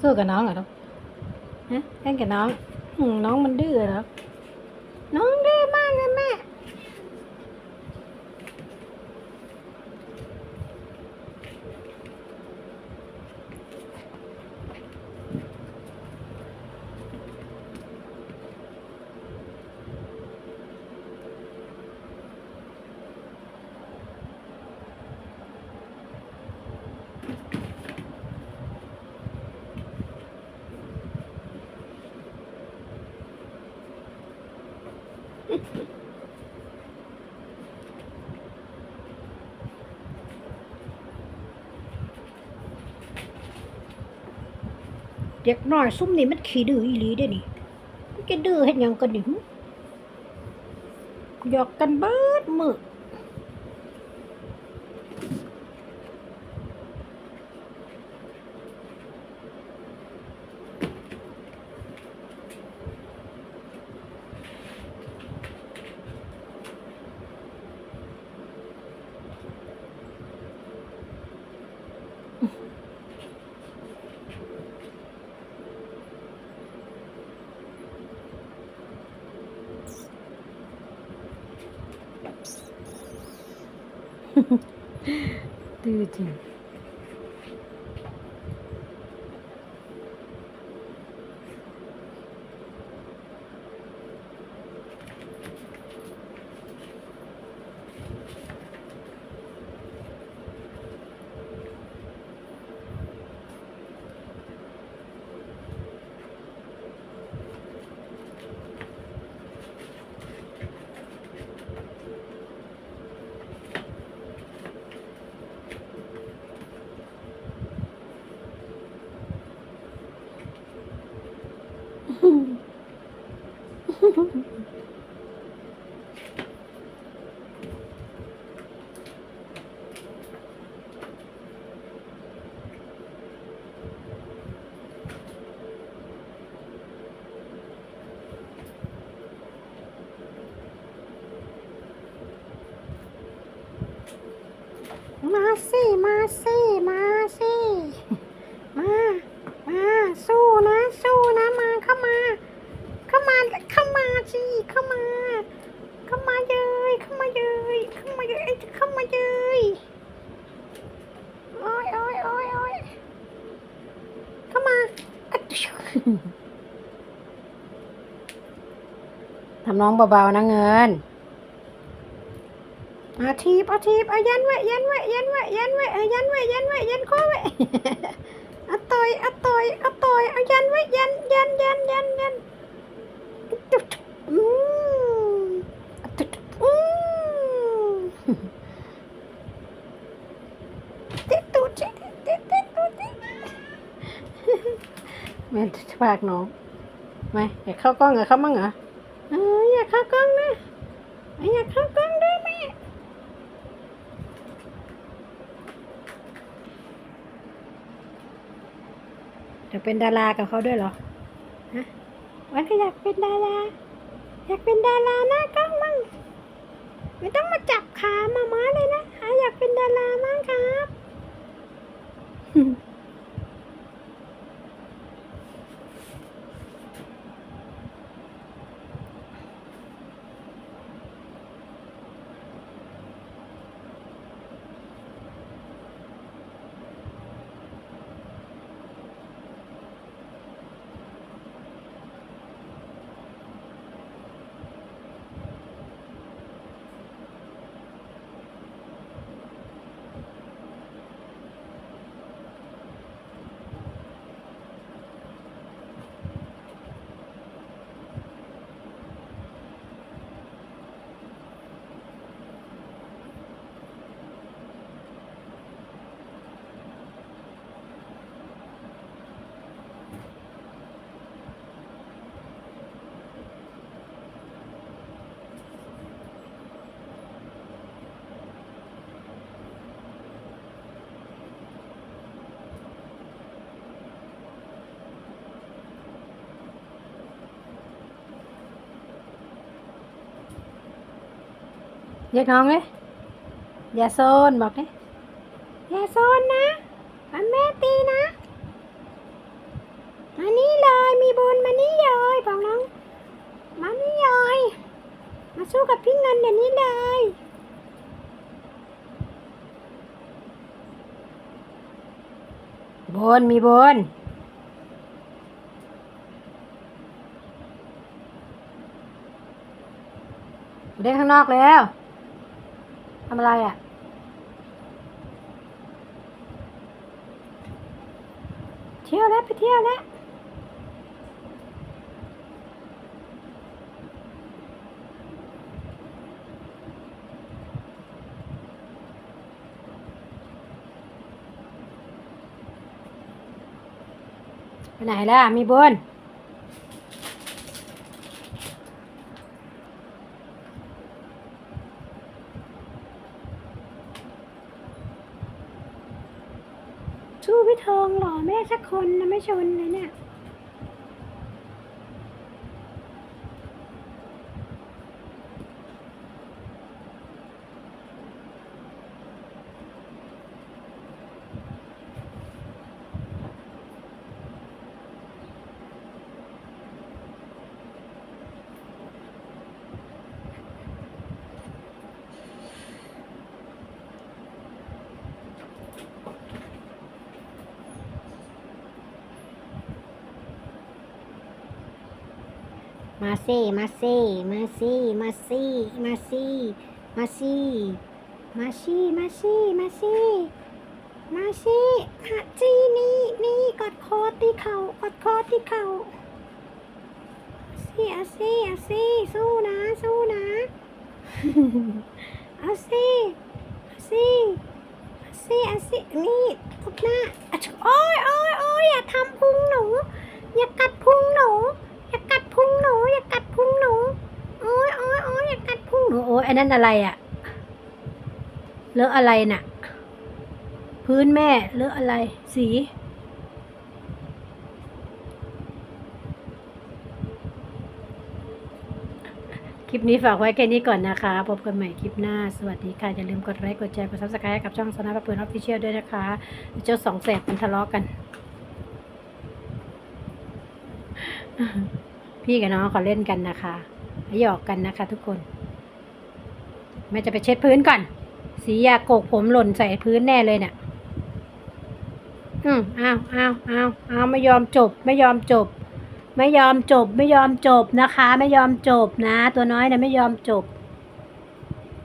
สู้กับน้องเหรอครับฮะเล่นกับน้อง น้องมันดื้อเหรอน้องดื้อ เด็กน้อยซุ่มนี่มันขี้ดื้ออีหลีเด้นี่มันจะดื้อเห็นยังกันดิหึหยอกกันเบิดมือ ดื้อจริง มาสิ มาสิมาสิมา มา สู้นะ สู้นะ มา เข้ามา เข้ามา เข้ามา สิเข้ามา เข้ามาเลยเข้ามาเลยเข้ามาเลยเข้ามาเลยโอ้ยโอ้ยโอ้ยโอ้ยเข้ามาทำน้องเบาๆนะเงินอาทีบอาทีบเอายันไว้ยันไว้ยันไว้ยันไว้เอายันไว้ยันไว้ยันข้อไว้เอาต่อยเอาต่อยเอาต่อยเอายันไว้ยันยันยันยันยันตุ๊อืมตุ๊ดอืมติดตูดสิติดติดตูดสิ แม่ฝากน้องไม่อยากเข้ากล้องกับเขามั่งเหรออยากเข้ากล้องนะอยากเข้ากล้องด้วยแม่อยากเป็นดารากับเขาด้วยเหรอฮะวันก็อยากเป็นดาราอยากเป็นดาราหน้ากล้องมั่งไม่ต้องมาจับขามาม้าเลยนะอยากเป็นดารามั่งครับ เรียกน้องเอ้อย่าโซนบอกดิอย่าโซนนะอันแม่ตีนะมานี่เลยมีบุญมานี่เลยบอกน้องมานี่เลยมาสู้กับพี่เงินเดี๋ยวนี้เลยบุญมีบุญเดินข้างนอกแล้ว ทำอะไรอะ เที่ยวแล้วไปเที่ยวแล้วไปไหนล่ะมีบน สู้พี่ทองหล่อไม่ได้สักคนนะไม่ชนเลยเนี่ย มาสิมาสิมาสิมาสิมาสิมาสิมาสิมาสิมาสิมาสิมาสินี่นี่กอดคอตีเข่ากอดคอตีเข่าสิเอาสิเอาสิสู้นะสู้นะเอาสิเอาสิเอาสิเอาสินี่ตบหน้าอะชโอ้ยโอ้ยโอ้ยอย่าทำพุงหนูอย่ากัดพุงหนูอย่ากัด พุงหนูอย่ากัดพุงหนูโอ้ยโอ้ยโอ้ยอย่ากัดพุงหนูโอ้ยอันนั้นอะไรอะ่ะเลอะอะไรน่ะ พื้นแม่เลอะอะไร สีคลิปนี้ฝากไว้แค่นี้ก่อนนะคะ พบกันใหม่คลิปหน้า สวัสดีค่ะ อย่าลืมกดไลค์ กดแชร์ กดซับสไครต์กับช่องสนาปะเปือนออฟฟิเชียลด้วยนะคะ เจ้าสองแสบมันทะเลาะกัน พี่กับน้องเขาเล่นกันนะคะหยอกกันนะคะ ทุกคนแม่จะไปเช็ดพื้นก่อน สียาโกกผมหล่นใส่พื้นแน่เลยเนี่ยอืมอ้าวอ้าวอ้าวอ้าวไม่ยอมจบ ไม่ยอมจบ ไม่ยอมจบ ไม่ยอมจบนะคะ ไม่ยอมจบนะ ตัวน้อยเนี่ยไม่ยอมจบ